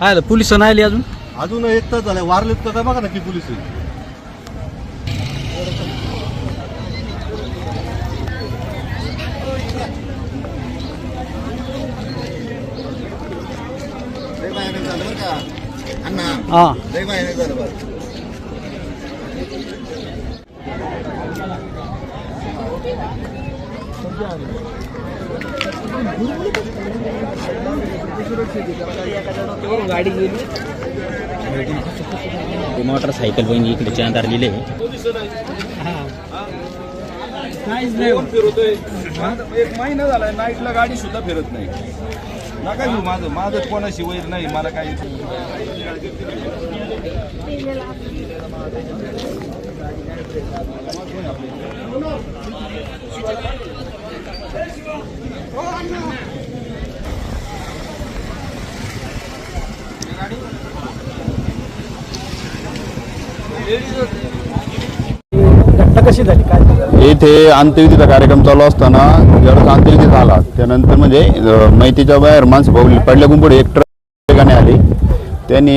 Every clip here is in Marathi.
आहे पोलीस नाही आली अजून? अजून एक तास झालाय. वारलेत का काय बघा ना की पोलीस हा. ते मोटरसायकल पण इकडे चांदार लिहिले. एक महिना झालाय नाईटला गाडी सुद्धा फिरत नाही. नका घेऊ माझं माझं कोणाशी वैर नाही मला काही घटना कशी झाली काय येथे अंत्यविधीचा कार्यक्रम चालू असताना जर अंत्यविधी झाला. त्यानंतर म्हणजे अं, मैतीच्या बाहेर माणसं पावली पडल्याकडून पुढे एक ट्रक वेगाने आली. त्यांनी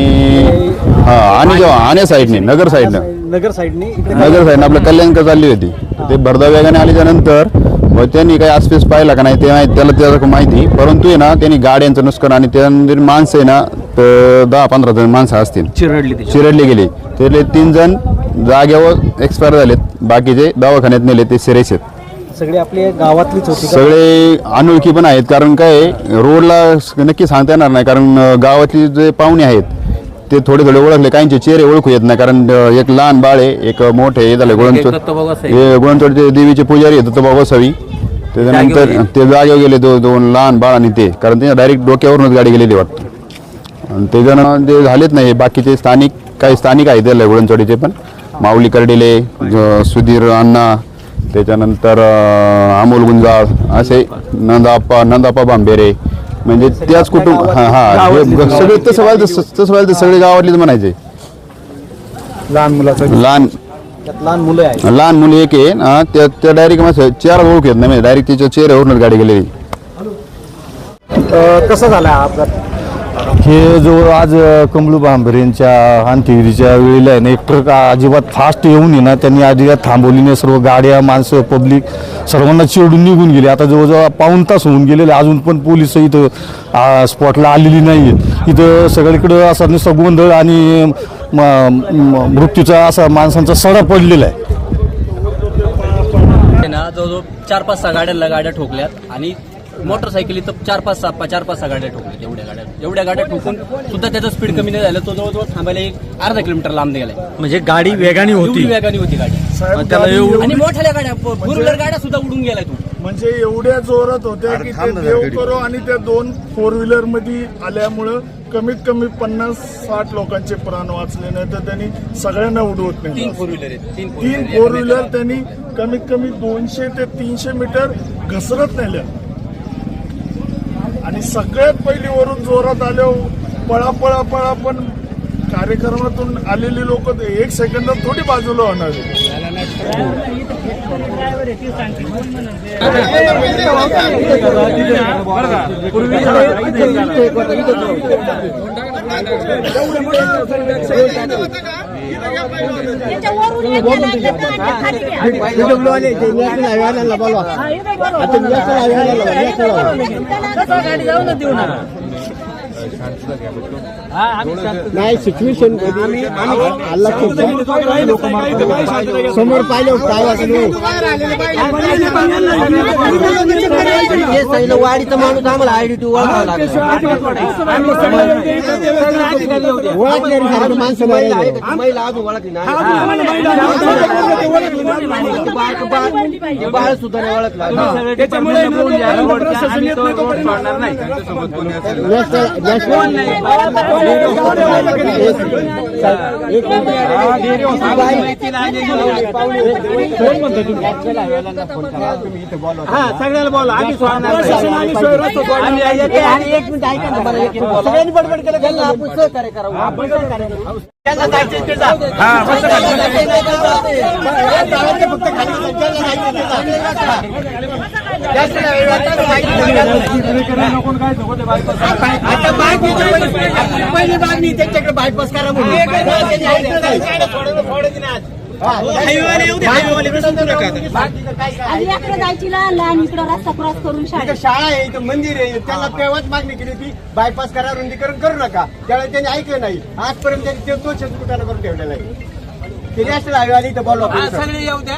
हा आणि जेव्हा आण्या साईडने नगर साईडनं. नगर साईडने नगर साईडनं आपलं कल्याणकर चालली होती. ते भरधाव वेगाने आल्याच्यानंतर मग त्यांनी काही आसपास पाहिला का नाही ते माहिती त्याला त्याचं माहिती परंतु आहे ना त्यांनी गाड्यांचं नुकसान आणि त्यानंतर माणसं आहे ना तर दहा पंधरा जण माणसं असतील. चिरडली चिरडले गेले. त्यातले तीन जण जागेवर एक्सपायर झालेत. बाकीचे दवाखान्यात नेले ते सिरेस आहेत सगळे आपले गावातलीच होती का? सगळे अनोळखी पण आहेत. कारण काय आहे, रोडला स- नक्की सांगता येणार नाही. कारण अं, गावातले जे पाहुणे आहेत ते थोडे थोडे ओळखले. काहींचे चेहरे ओळखू येत नाही. कारण अं, एक लहान बाळ आहे एक मोठे हे झाले गुळणचोड हे गुळणचोडचे देवीचे पुजारी आहेत दत्तोबा गोसावी त्याच्यानंतर ते जागेवर गेले दो दोन लहान बाळ आणि ते. कारण त्यांच्या डायरेक्ट डोक्यावरूनच गाडी गेलेली वाटतं. आणि ते जण जे झालेत नाही बाकीचे स्थानिक काही स्थानिक आहेत त्याला गुळणचोडीचे पण. माऊली कर्डिले ज- सुधीर अण्णा त्याच्यानंतर अमोल गुंजाळ असे नंदाप्पा नंदाप्पा बांबेरे म्हणजे त्याच कुटुंब हा हा हे सगळे तसं व्हायचं तसं व्हायचं सगळे गावातलीच म्हणायचे. लहान मुलाचं लहान त्यात लहान मुलं आहेत. लहान मुली एक आहे हा, त्या त्या डायरेक्ट माझं चेहरा ओळख येत नाही डायरेक्ट तिच्या चेहऱ्यावरूनच गाडी गेलेली. अं, कसा झाला हा अपघात? हे जो आज कमळू कमलू बांबर अंत्यविधीच्या वेळेला आहे ना एक ट्रक अजिबात फास्ट येऊन आहे ना त्यांनी अजिबात थांबवली नाही सर्व गाड्या माणसं पब्लिक सर्वांना चिरडून निघून गेले. आता जवळजवळ पाऊण तास होऊन गेलेले अजून पण पोलीस इथं स्पॉटला आलेली नाही आहेत इथं सगळीकडं असा नुसता गोंधळ आणि म- मृत्यूचा असा माणसांचा सडा पडलेला आहे. आहे ना जवळजवळ चार पाच सहा गाड्यांना गाड्या ठोकल्यात आणि मोटरसायकली तर चार पाच सहा चार पाच सहा गाड्या ठोकल्यात एवढ्या गाड्या एवढ्या गाड्या ठोकून सुद्धा त्याचं स्पीड कमी नाही झालं. तो जवळजवळ थांबायला एक अर्धा किलोमीटर लांब गेलाय म्हणजे गाडी वेगाने एवढी होती वेगाने होती गाडी. त्याला एवढं आणि मोठ्या गाड्या फोर व्हीलर गाड्या सुद्धा उडून गेलाय तू म्हणजे एवढ्या जोरात होत्या की ते देव करो आणि त्या दोन फोर व्हीलरमध्ये आल्यामुळं कमीत कमी पन्नास साठ लोकांचे प्राण वाचले नाही तर त्यांनी सगळ्यांना उडवत नाही. तीन फोर व्हीलर आहेत तीन फोर तीन फोर व्हीलर त्यांनी कमीत कमी दोनशे ते तीनशे मीटर घसरत नेल्या. आणि सगळ्यात पहिली वरून जोरात आल्या पळा पळा पळा पण कार्यक्रमातून आलेली लोक एक सेकंदात थोडी बाजूला होणार त्याला गाडी जाऊ ना देऊ ना नाही सिच्युएशन समोर पाहिलं काय वाटलं वाडीचा माणूस आम्हाला आयडी ओळखावा लागला माणसं महिला अजून ओळखली नाही बाळ सुद्धा नाही ओळखला नॅशनल हा सगळ्याला बोला. आणि एक मिनिट ऐका ना. सगळ्यांनी बडबड केलं आपण सहकार्य करावं फक्त जास्त आता पहिली- मागणी त्यांच्याकडे बायपास करा म्हणून इकडे जायची लहान लहान इकडं रस्ता क्रॉस करून इथं शाळा आहे इथं मंदिर आहे. त्यांना तेव्हाच मागणी केली होती बायपास करा रुंदीकरण करू नका. त्यावेळेस त्यांनी ऐकलं नाही. आजपर्यंत त्यांनी ते दोन दुकानं करून ठेवलेलं आहे. ते नॅशनल हायवे आली इथं बोलवा सगळे येऊ द्या.